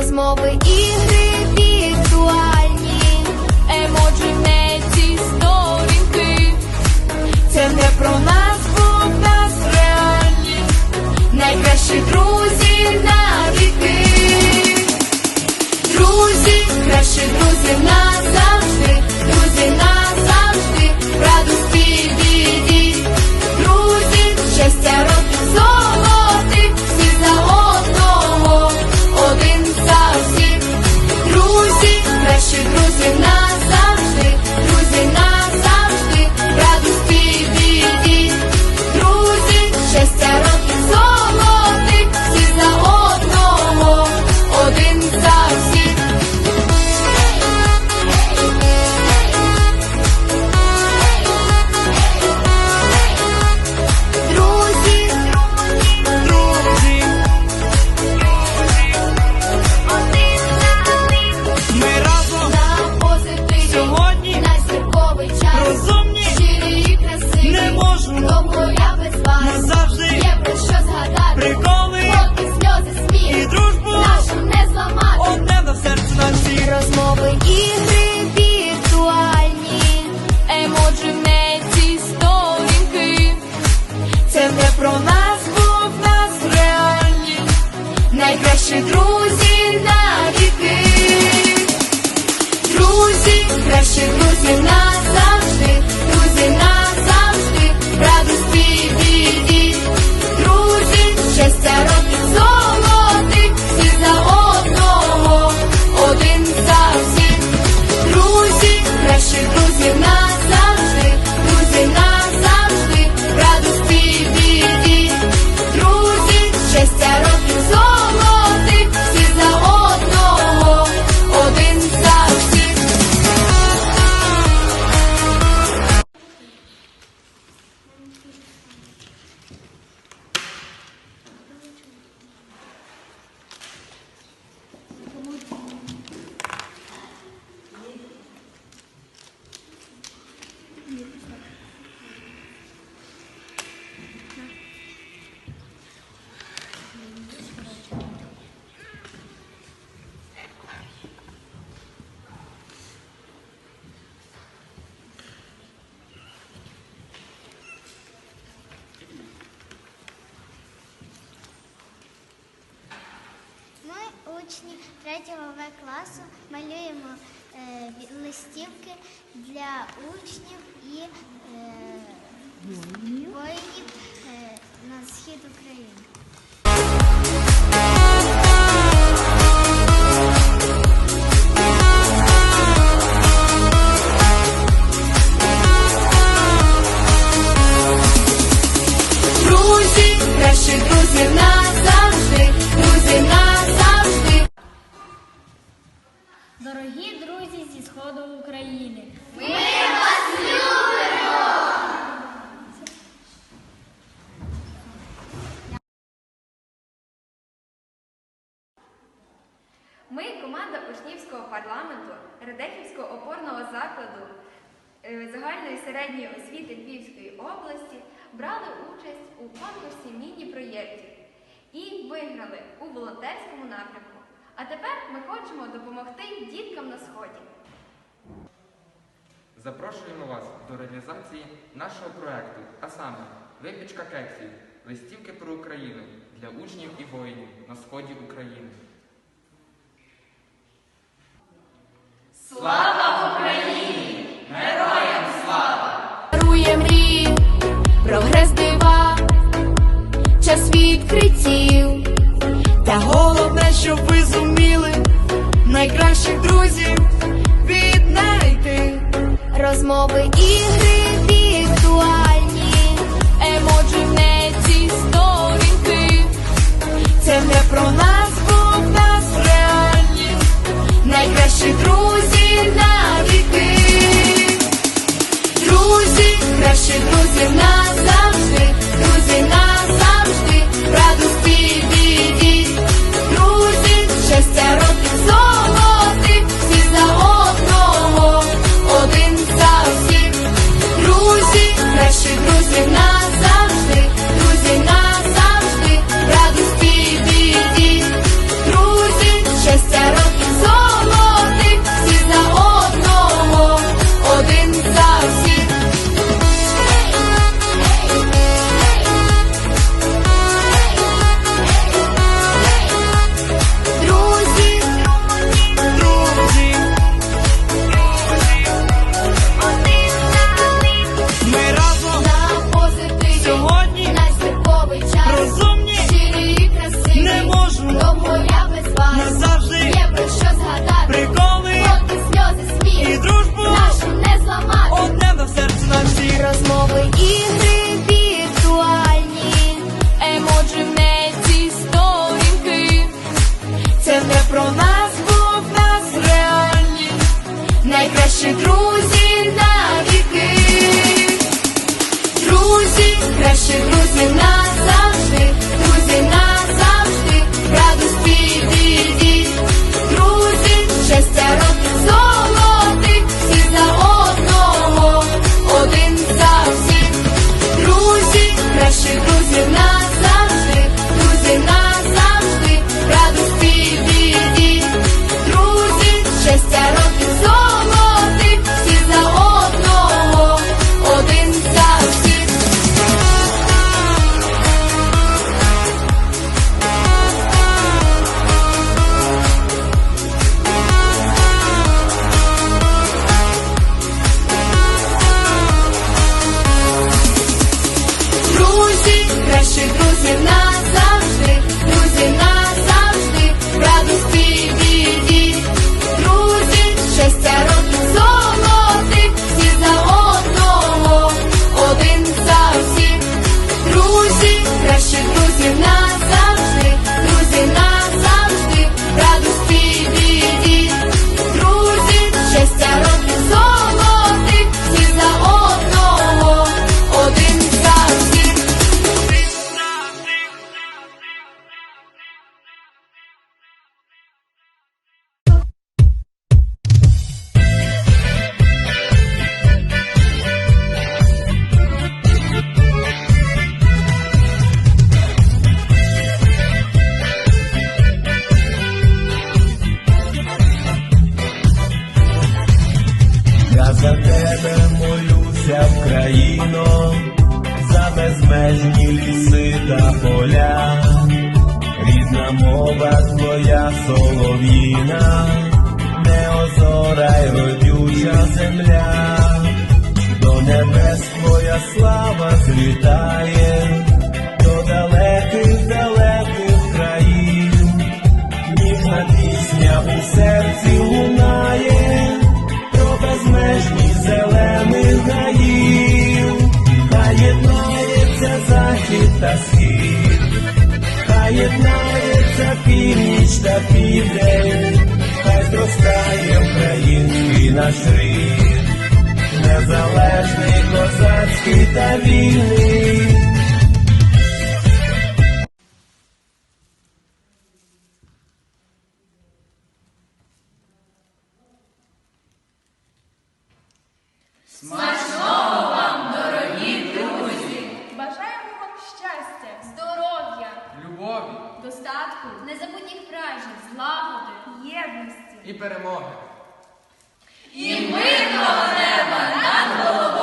Розмови, ігри віртуальні, емоджі не ці сторінки. Це не про нас, бо нас реальні, найкращі друзі на віки. Друзі, кращі друзі учні 3 В класу, малюємо е, листівки для учнів і е, воїнів е, на схід України. Друзі зі сходу України, Ми, команда учнівського парламенту Радехівського опорного закладу е, загальної середньої освіти Львівської області, брали участь у конкурсі міні-проєктів і виграли у волонтерському напрямку. А тепер ми хочемо допомогти діткам на сході. Запрошуємо вас до реалізації нашого проекту, а саме випічка кексів, листівки про Україну для учнів і воїнів на сході України. Слава Україні! Героям слава! Дарує мрії, прогрес дива, час відкриттів. Та головне, щоб ви зуміли найкращих друзів віднайти. Розмови, ігри віртуальні, емоджі не ці сторінки. Це не про нас, кращі друзі навіки, друзі, кращі друзі навіки. та схід, хай єднається північ та південь, хай зростає український наш рід, незалежний козацький та вільний. любові, достатку, незабутніх вражень, злагоди, єдності і перемоги. І мирного неба над головою!